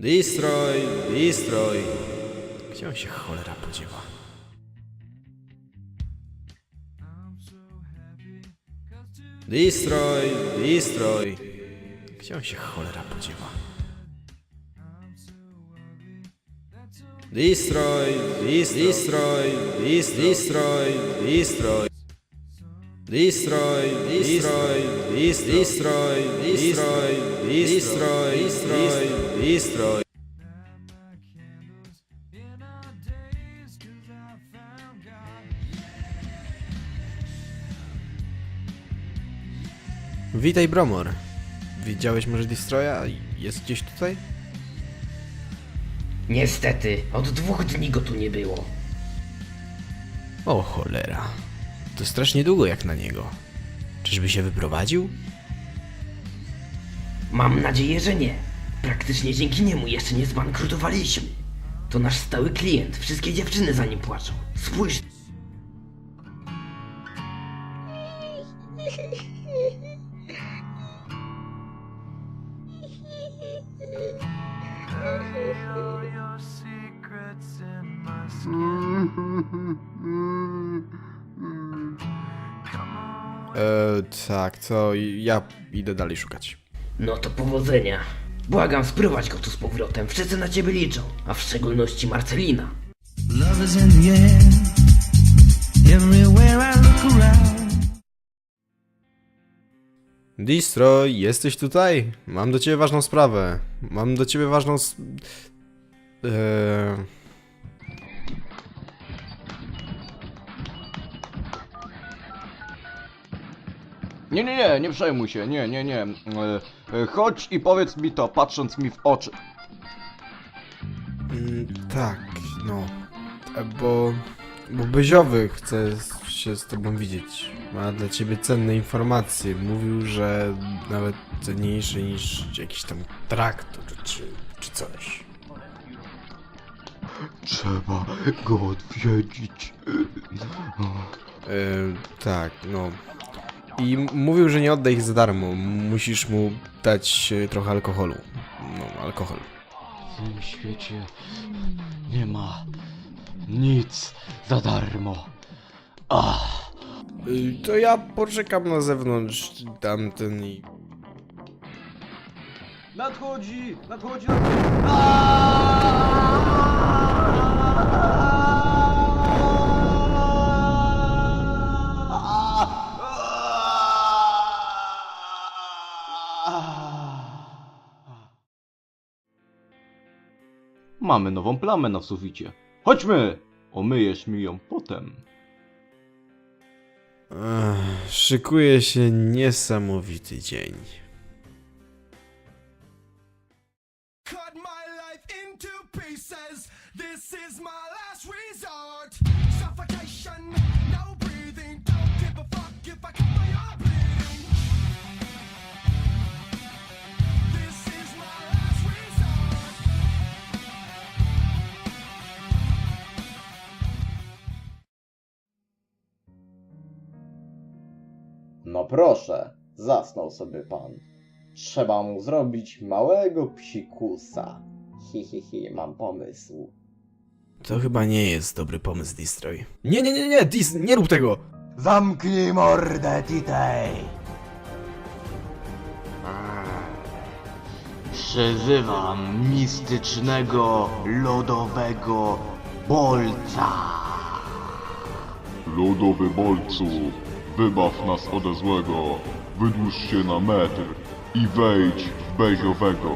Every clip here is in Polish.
Destroy, destroy. Gdzie on się cholera podziewa? Destroy, destroy. Gdzie on się cholera podziewa? Destroy, dis, destroy, dis, destroy, destroy. Destroy, destroy, dis, destroy, destroy, destroy, destroy, destroy. Witaj Bromor. Widziałeś może Destroya? Jest gdzieś tutaj? Niestety, od dwóch dni go tu nie było. O cholera. To strasznie długo jak na niego. Czyżby się wyprowadził? Mam nadzieję, że nie. Praktycznie dzięki niemu jeszcze nie zbankrutowaliśmy. To nasz stały klient, wszystkie dziewczyny za nim płaczą. Spójrz, Eee, tak, to ja idę dalej szukać. no to powodzenia. Błagam, sprowadź go tu z powrotem, wszyscy na ciebie liczą, a w szczególności Marcelina. Love is in the air. Everywhere I look around. Destroy, jesteś tutaj? Mam do ciebie ważną sprawę. Mam do ciebie ważną. s- Eee... Nie, nie, nie, nie przejmuj się, nie, nie, nie. E, e, chodź i powiedz mi to, patrząc mi w oczy. Mm, tak, no. E, Bo. Bo Beziowy chce się z tobą widzieć. Ma dla ciebie cenne informacje. Mówił, że nawet cenniejsze niż jakiś tam traktor czy, czy coś. Trzeba go odwiedzić. E, tak, no. I mówił, że nie odda ich za darmo. Musisz mu dać e, trochę alkoholu. No, alkohol. W tym świecie nie ma nic za darmo. Ach. Y, To ja poczekam na zewnątrz tamten i... Nadchodzi, nadchodzi, nadchodzi. Mamy nową plamę na suficie. Chodźmy! Omyjesz mi ją potem. Ech, szykuje się niesamowity dzień. cut my life into pieces. This is my last resort. Suffocation, no breathing. Don't give a fuck if I cut my arm No proszę, zasnął sobie pan. Trzeba mu zrobić małego psikusa. Hi, hi, hi, mam pomysł. To chyba nie jest dobry pomysł, Destroy. Nie, nie, nie, nie, Dis, nie rób tego! Zamknij mordę, Titej! Przyzywam mistycznego, lodowego bolca. Lodowy bolcu, wybaw nas ode złego, wydłuż się na metr i wejdź w beziowego.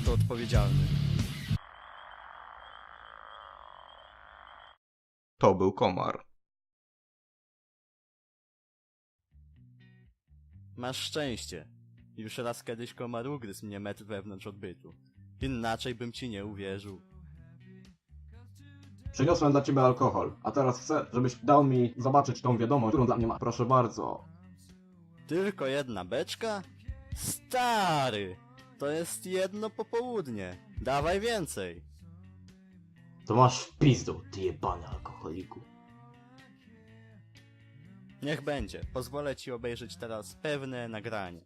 Za to odpowiedzialny? To był komar. Masz szczęście. Już raz kiedyś komar ugryzł mnie metr wewnątrz odbytu. Inaczej bym ci nie uwierzył. Przyniosłem dla ciebie alkohol, a teraz chcę, żebyś dał mi zobaczyć tą wiadomość, którą dla mnie ma. Proszę bardzo. Tylko jedna beczka? Stary! To jest jedno popołudnie. Dawaj więcej. To masz w pizdu, ty jebany alkoholiku. Niech będzie. Pozwolę ci obejrzeć teraz pewne nagranie.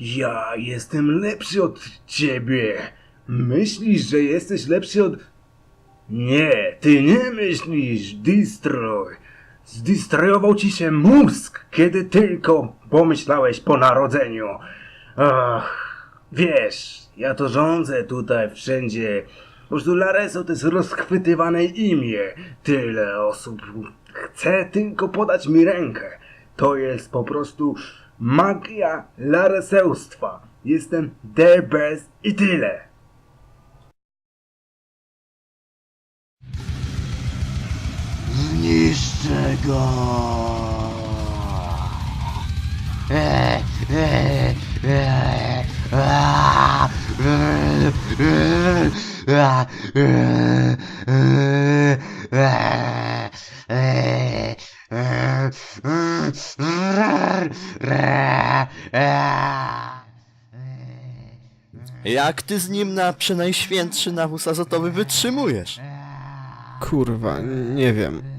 Ja jestem lepszy od ciebie. Myślisz, że jesteś lepszy od... Nie, ty nie myślisz, Destroy. Zdestrojował ci się mózg, kiedy tylko pomyślałeś po narodzeniu. Ach, wiesz, ja to rządzę tutaj wszędzie. Po prostu Lareso to jest rozchwytywane imię. Tyle osób chce tylko podać mi rękę. To jest po prostu magia Lareseustwa. Jestem the best i tyle. Eee. Jak ty z nim na przenajświętszy nawóz azotowy wytrzymujesz? Kurwa, nie wiem.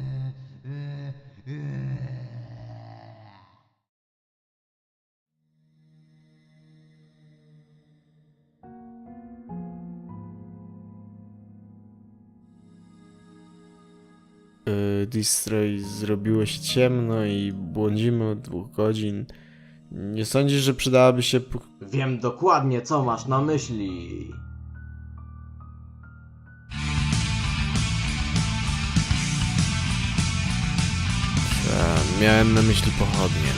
Destroy zrobiło się ciemno i błądzimy od dwóch godzin. Nie sądzisz, że przydałaby się Wiem dokładnie, co masz na myśli. A, miałem na myśli pochodnie.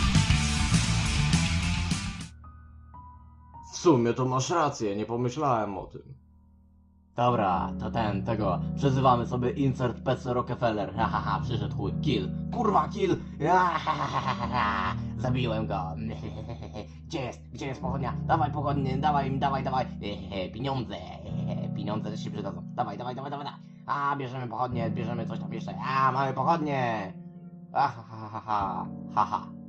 W sumie to masz rację, nie pomyślałem o tym. Dobra, to ten, tego, przezywamy sobie insert PC Rockefeller, ha ha ha, przyszedł chuj, kill, kurwa kill, ha, ha, ha, ha, ha, ha. zabiłem go, gdzie jest, gdzie jest pochodnia, dawaj pochodnie, dawaj, dawaj, dawaj, pieniądze, pieniądze też się przydadzą, dawaj, dawaj, dawaj, dawaj, a, bierzemy pochodnie, bierzemy coś tam jeszcze, a, mamy pochodnie, a, ha, ha, ha, ha, ha, ha.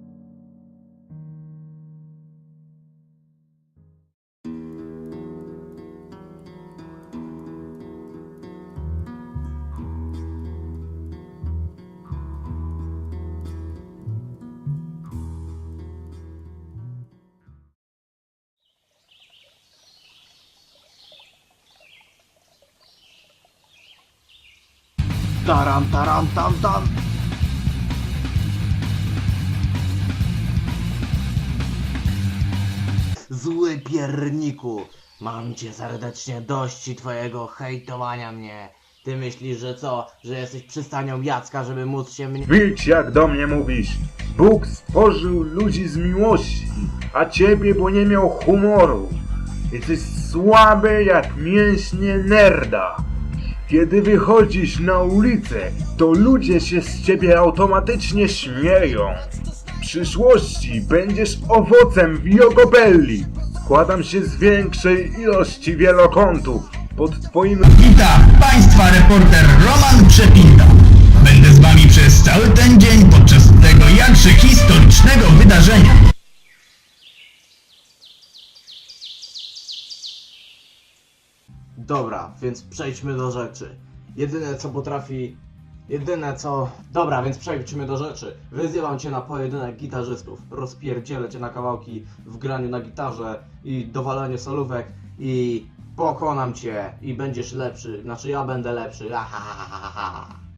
Taram, taram, tam, tam. Zły pierniku, mam cię serdecznie dość twojego hejtowania mnie. Ty myślisz, że co, że jesteś przystanią Jacka, żeby móc się mnie... Widź jak do mnie mówisz. Bóg stworzył ludzi z miłości, a ciebie, bo nie miał humoru. Jesteś słaby jak mięśnie nerda. Kiedy wychodzisz na ulicę, to ludzie się z ciebie automatycznie śmieją. W przyszłości będziesz owocem Wiogobelli. Składam się z większej ilości wielokątów. Pod twoim Witam Państwa reporter Roman Przepinda. Dobra, więc przejdźmy do rzeczy. Jedyne co potrafi. Jedyne co. Dobra, więc przejdźmy do rzeczy. Wyzywam cię na pojedynek gitarzystów. Rozpierdzielę cię na kawałki w graniu na gitarze i dowalaniu solówek i pokonam cię i będziesz lepszy. Znaczy ja będę lepszy. Ha, ha, ha, ha, ha.